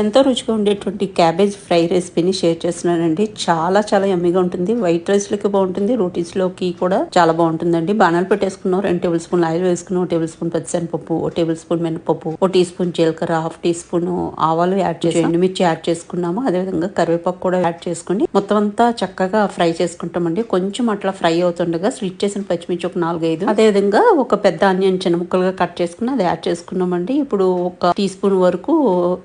ఎంతో రుచిగా ఉండేటువంటి క్యాబేజ్ ఫ్రై రెసిపీని షేర్ చేస్తున్నానండి. చాలా చాలా ఎమ్మిగా ఉంటుంది. వైట్ రైస్లోకి బాగుంటుంది. రోటీస్లోకి కూడా చాలా బాగుంటుందండి. బాణాలు పెట్టేసుకున్నాం. రెండు టేబుల్ స్పూన్ ఆయిల్ వేసుకున్నాం. ఒక టేబుల్ స్పూన్ పచ్చిశనగపప్పు ఒక టేబుల్ స్పూన్ మినపప్పు ఒక టీ స్పూన్ జీలకర్ర హాఫ్ టీ స్పూన్ ఆవాలు యాడ్ చేసి ఎండుమిర్చి యాడ్ చేసుకున్నాము. అదేవిధంగా కరివేపాకు కూడా యాడ్ చేసుకుని మొత్తం అంతా చక్కగా ఫ్రై చేసుకుంటామండి. కొంచెం అట్లా ఫ్రై అవుతుండగా స్లిట్ చేసిన పచ్చిమిర్చి ఒక నాలుగైదు. అదేవిధంగా ఒక పెద్ద ఆనియన్ చిన్న ముక్కలుగా కట్ చేసుకుని అది యాడ్ చేసుకున్నామండి. ఇప్పుడు ఒక టీ స్పూన్ వరకు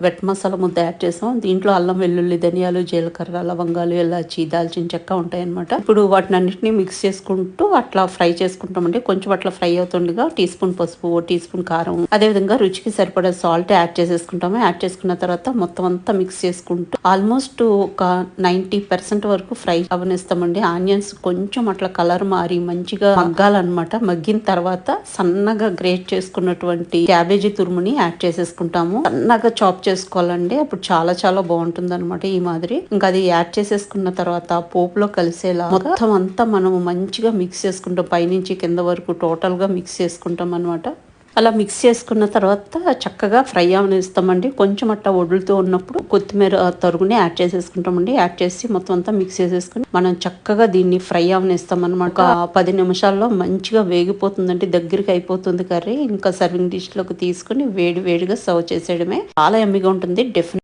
వెట్ మసాలా ముద్ద యాడ్ చేసాం. దీంట్లో అల్లం వెల్లుల్లి ధనియాలు జీలకర్ర లవంగాలు ఇలాచి దాల్చిన చెక్క ఉంటాయన్నమాట. ఇప్పుడు వాటిని అన్నిటిని మిక్స్ చేసుకుంటూ అట్లా ఫ్రై చేసుకుంటామండి. కొంచెం అట్లా ఫ్రై అవుతుండగా టీ స్పూన్ పసుపు ఓ టీ స్పూన్ కారం. అదేవిధంగా రుచికి సరిపడే సాల్ట్ యాడ్ చేసేసుకుంటాము. యాడ్ చేసుకున్న తర్వాత మొత్తం అంతా మిక్స్ చేసుకుంటూ ఆల్మోస్ట్ ఒక నైన్టీ పర్సెంట్ వరకు ఫ్రై అవనిస్తామండి. ఆనియన్స్ కొంచెం అట్లా కలర్ మారి మంచిగా మగ్గాలన్నమాట. మగ్గిన తర్వాత సన్నగా గ్రేట్ చేసుకున్నటువంటి క్యాబేజీ తురుముని యాడ్ చేసేసుకుంటాము. సన్నగా చాప్ చేసుకోవాలండి. అప్పుడు చాలా చాలా బాగుంటుంది అనమాట ఈ మాదిరి. ఇంకా అది యాడ్ చేసేసుకున్న తర్వాత పోపులో కలిసేలా మొత్తం అంతా మనం మంచిగా మిక్స్ చేసుకుంటాం. పైనుంచి కింద వరకు టోటల్గా మిక్స్ చేసుకుంటాం అనమాట అలా మిక్స్ చేసుకున్న తర్వాత చక్కగా ఫ్రై అవనిస్తామండి. కొంచెం అట్టా వడులుతూ ఉన్నప్పుడు కొత్తిమీర తరుగుని యాడ్ చేసేసుకుంటామండి. యాడ్ చేసి మొత్తం అంతా మిక్స్ చేసేసుకుని మనం చక్కగా దీన్ని ఫ్రై అవనిస్తాం అనమాట ఒక పది నిమిషాల్లో మంచిగా వేగిపోతుందండి. దగ్గరికి అయిపోతుంది కర్రీ. ఇంకా సర్వింగ్ డిష్లోకి తీసుకుని వేడి వేడిగా సర్వ్ చేసేయడమే చాలా ఎమ్మిగా ఉంటుంది. డెఫినెట్